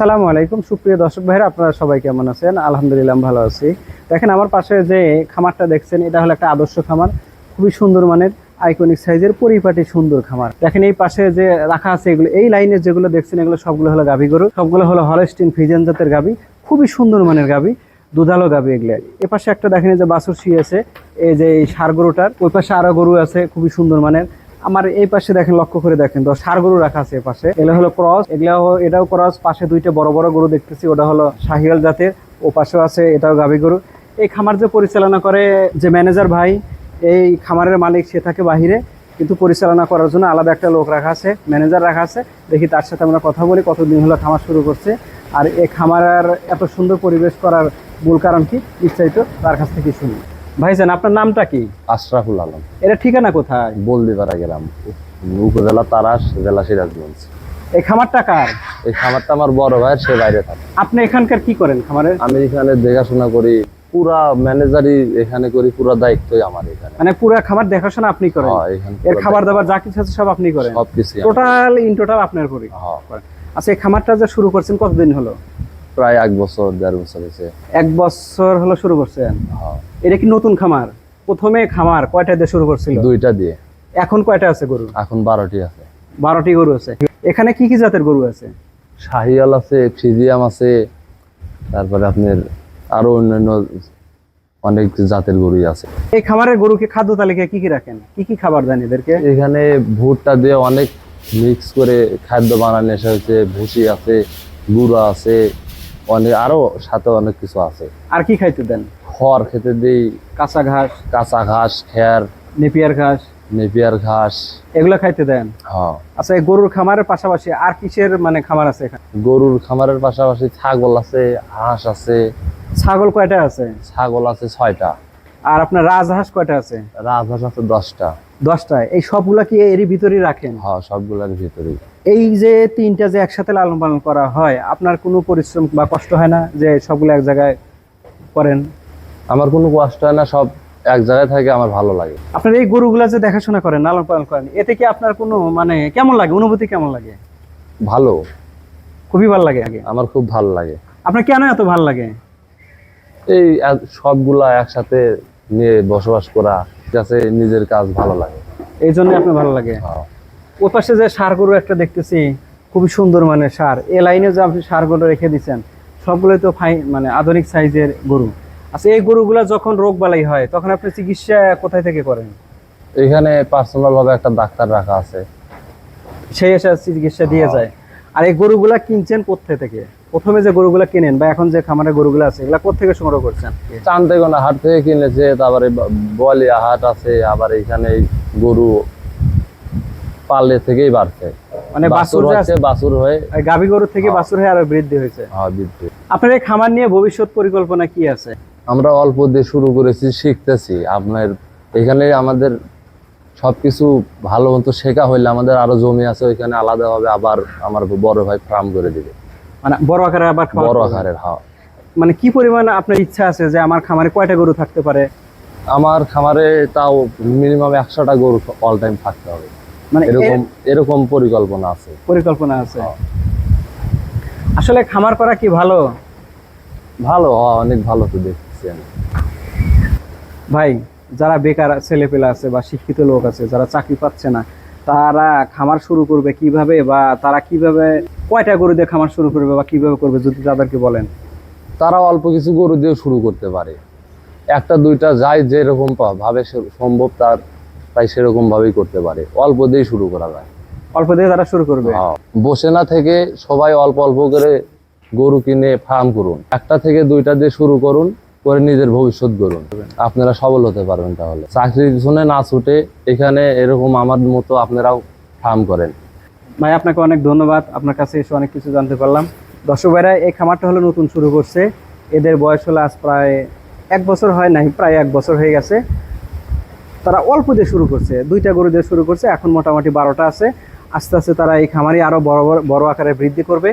আসসালামু আলাইকুম। সুপ্রিয় দর্শক ভাইরা, আপনারা সবাই কেমন আছেন? আলহামদুলিল্লাহ ভালো আছি। দেখেন, আমার পাশে যে খামারটা দেখছেন, এটা হলো একটা আদর্শ খামার। খুবই সুন্দর মানের আইকনিক সাইজের পরিপাটি সুন্দর খামার। দেখেন, এই পাশে যে রাখা আছে এগুলো, এই লাইনের যেগুলো দেখছেন, এগুলো সবগুলো হলো গাভী গরু। সবগুলো হলো হলস্টিন ফিজেন জাতের গাভী। খুবই সুন্দর মানের গাভী, দুধালো গাভী এগুলো। এ পাশে একটা দেখেন যে বাছুর শুয়ে এই যে সার গরুটার, ওই পাশে আরও গরু আছে, খুবই সুন্দর মানের। আমার এই পাশে দেখেন, লক্ষ্য করে দেখেন তো সার গরু রাখা আছে পাশে। এগুলো হলো ক্রস, এগুলো এটাও ক্রস, পাশে দুইটা বড় বড় গরু দেখতেছি, ওটা হলো শাহিয়াল জাতের, ও পাশেও আছে, এটাও গাভী গরু। এই খামার যে পরিচালনা করে যে ম্যানেজার ভাই, এই খামারের মালিক, সে থাকে বাহিরে, কিন্তু পরিচালনা করার জন্য আলাদা একটা লোক রাখা আছে, ম্যানেজার রাখা আছে। দেখি তার সাথে আমরা কথা বলি, কতদিন হলো খামার শুরু করছে। আর এই খামারের এত সুন্দর পরিবেশ করার মূল কারণ কি? বিস্তারিত তার কাছ থেকে শুনি। ভাইজান আপনার নামটা কি? আশরাফুল আলম। এটা ঠিকানা কোথায়? বলদিপাড়া গেলাম উপজেলা তারাস জেলা সিরাজগঞ্জ। এই খামারটা কার? এই খামারটা আমার বড় ভাইয়ের সে বাইরে থাকে। আপনি এখানকার কি করেন খামারের? আমি এখানে দেখাশোনা করি পুরা ম্যানেজারই এখানে করি পুরা দায়িত্বই আমার এখানে। মানে পুরো খামার দেখাশোনা আপনি করেন? হ্যাঁ, এখানে এর খাবার দাবার যা কিছু আছে সব আপনি করেন। সবকিছু টোটাল ইন টোটাল আপনার করি হ্যাঁ, আচ্ছা এই খামারটা যে শুরু করছেন কতদিন হলো? প্রায় এক বছর দেড় বছর হয়েছে। এক বছর হলো শুরু করছেন? হ্যাঁ, এটা কি নতুন খামার? প্রথমে খামার কয়টা দিয়ে শুরু করছিল? দুইটা দিয়ে। এখন কয়টা আছে গরু? এখন বারোটি আছে। বারোটি গরু আছে। এখানে কি কি জাতের গরু আছে? শাহিয়াল আছে ফ্রিজিয়াম আছে তারপরে আপনার আরও অন্যান্য অনেক জাতের গরুই আছে। এই খামারের গরুকে খাদ্য তালিকায় কি কি রাখেন? কি কি খাবার দেন এদেরকে? এখানে ভুট্টা দিয়ে অনেক মিক্স করে খাদ্য বানানো এসে হচ্ছে ভুসি আছে গুঁড়া আছে অনেক আরও সাথে অনেক কিছু আছে। আর কি খাইতে দেন? খড় খেতে দিই। কাঁচা ঘাস? কাঁচা ঘাস খের। নেপিয়ার ঘাস? নেপিয়ার ঘাস। এগুলো খাইতে দেন? হ্যাঁ। আচ্ছা এই গরুর খামারের পাশাপাশি আর কিসের মানে খামার আছে এখানে? গরুর খামারের পাশাপাশি ছাগল আছে হাঁস আছে। ছাগল কয়টা আছে? ছাগল আছে ছয়টা। আর আপনার রাজহাঁস কয়টা আছে? রাজহাঁস আছে দশটা। দশটা। এই সবগুলা কি এরই ভিতরেই রাখেন? হ্যাঁ সবগুলোর ভিতরেই। এই যে তিনটা যে একসাথে লালন পালন করা হয় আপনার কোনো পরিশ্রম বা কষ্ট হয় না যে সবগুলো এক জায়গায় করেন? আমার কোনো কষ্ট হয় না সব এক জায়গায় থাকে আমার ভালো লাগে। আপনার এই গরুগুলা যে দেখাশোনা করেন লালন পালন করেন এতে কি আপনার কোনো মানে কেমন লাগে? অনুভূতি কেমন লাগে? ভালো। খুবই ভালো লাগে আগে। আমার খুব ভালো লাগে। আপনার কেন এত ভালো লাগে? এই সবগুলা একসাথে নিয়ে বসবাস করা যাতে নিজের কাজ ভালো লাগে। এই জন্য আপনার ভালো লাগে? হ্যাঁ। ওই পাশে যে সার গরু একটা দেখতেছি খুবই সুন্দর মানে সার। এ লাইনে যে আপনি সার গরু রেখে দিচ্ছেন সবগুলোই তো ফাই মানে আধুনিক সাইজের গরু। আচ্ছা এই গরুগুলা যখন রোগ বালাই হয় তখন আপনি চিকিৎসা কোথায় থেকে করেন? এখানে পার্সোনাল ভাবে একটা ডাক্তার রাখা আছে। সেই এসে চিকিৎসা দিয়ে যায়। আর এই গরুগুলা কিনছেন কোথা থেকে? প্রথমে যে গরুগুলা কিনেন বা এখন যে খামারে গরুগুলো আছে এগুলা কোথেকে সংগ্রহ করছেন? চান্দেগোনা হাট থেকে কিনেছে তারপরে বলিয়া হাট আছে আবার এখানে গরু পালে থেকেই বাড়ছে। মানে বাছুর বাছুর যে হচ্ছে বাছুর হয়ে। গাভী গরু থেকে হ্যাঁ। বাছুর হয়ে আরও বৃদ্ধি হয়েছে। হ্যাঁ, বৃদ্ধি। আপনার এই খামার নিয়ে ভবিষ্যৎ পরিকল্পনা কি আছে? আমরা অল্প দিয়ে শুরু করেছি শিখতেছি। আপনার এখানে আমাদের সবকিছু ভালো মতো শেখা হইলে আমাদের আরও জমি আছে ওইখানে আলাদাভাবে আবার আমার বড় ভাই ফার্ম করে দিবে। মানে বড় আকারে আবার বড়? আকারের হ্যাঁ মানে কি পরিমাণ আপনার ইচ্ছা আছে যে আমার খামারে কয়টা গরু থাকতে পারে? আমার খামারে তাও মিনিমাম একশোটা গরু অল টাইম থাকতে হবে। মানে এরকম এরকম পরিকল্পনা আছে। পরিকল্পনা আছে। হ্যাঁ। আসলে খামার করা কি ভালো? ভালো হ্যাঁ, অনেক ভালো তো দেখতেছি আমি। ভাই যারা বেকার ছেলেপেলে আছে বা শিক্ষিত লোক আছে যারা চাকরি পাচ্ছে না তারা খামার শুরু করবে কীভাবে বা তারা কীভাবে কয়টা গরু দিয়ে খামার শুরু করবে বা কীভাবে করবে যদি তাদেরকে বলেন? তারা অল্প কিছু গরু দিয়ে শুরু করতে পারে। একটা দুইটা যাই যেরকম ভাবে সম্ভব তার তাই সেরকম ভাবেই করতে পারে। অল্প দিয়ে শুরু করা যায়। অল্প দিয়ে তারা শুরু করবে? হ্যাঁ। বসে না থেকে সবাই অল্প অল্প করে গরু কিনে ফার্ম করুন। একটা থেকে দুইটা দিয়ে শুরু করুন করে নিজের ভবিষ্যৎ গড়ুন। আপনারা সবল হতে পারবেন তাহলে। চাকরির পিছনে না ছুটে এখানে এরকম আমার মতো আপনারাও ফার্ম করেন। ভাই, আপনাকে অনেক ধন্যবাদ। আপনার কাছে এসে অনেক কিছু জানতে পারলাম। দর্শক ভাইরা, এই খামারটা হলো নতুন শুরু করছে। এদের বয়স হলো আজ প্রায় এক বছর হয় নাই, প্রায় এক বছর হয়ে গেছে। তারা অল্প দিয়ে শুরু করছে, দুইটা গরু দিয়ে শুরু করছে, এখন মোটামুটি বারোটা আছে। আস্তে আস্তে তারা এই খামারি আরও বড় বড় বড় আকারে বৃদ্ধি করবে।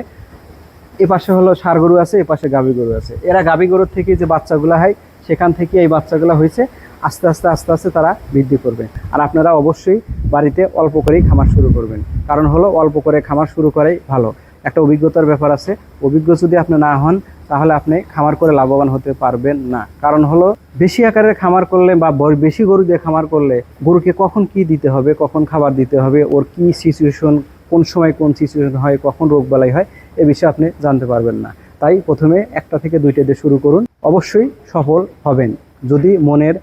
এ পাশে হলো সার গরু আছে, এ পাশে গাভী গরু আছে। এরা গাভী গরুর থেকে যে বাচ্চাগুলো হয়, সেখান থেকে এই বাচ্চাগুলো হয়েছে। আস্তে আস্তে আস্তে আস্তে তারা বৃদ্ধি করবে। আর আপনারা অবশ্যই বাড়িতে অল্প করেই খামার শুরু করবেন। কারণ হলো অল্প করে খামার শুরু করাই ভালো। একটা অভিজ্ঞতার ব্যাপার আছে। অভিজ্ঞ যদি আপনি না হন, তাহলে আপনি খামার করে লাভবান হতে পারবেন না। কারণ হলো বেশি আকারের খামার করলে বা বেশি গরু দিয়ে খামার করলে গরুকে কখন কি দিতে হবে, কখন খাবার দিতে হবে, ওর কি সিচুয়েশন কোন সময় কোন সিচুয়েশন হয়, কখন রোগবালাই হয়, এ বিষয়ে আপনি জানতে পারবেন না। তাই প্রথমে একটা থেকে দুইটা দিয়ে শুরু করুন। অবশ্যই সফল হবেন। যদি মনের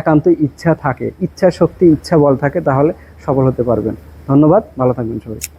একান্ত ইচ্ছা থাকে, ইচ্ছা শক্তি, ইচ্ছা বল থাকে, তাহলে সফল হতে পারবেন। ধন্যবাদ, ভালো থাকবেন সবাই।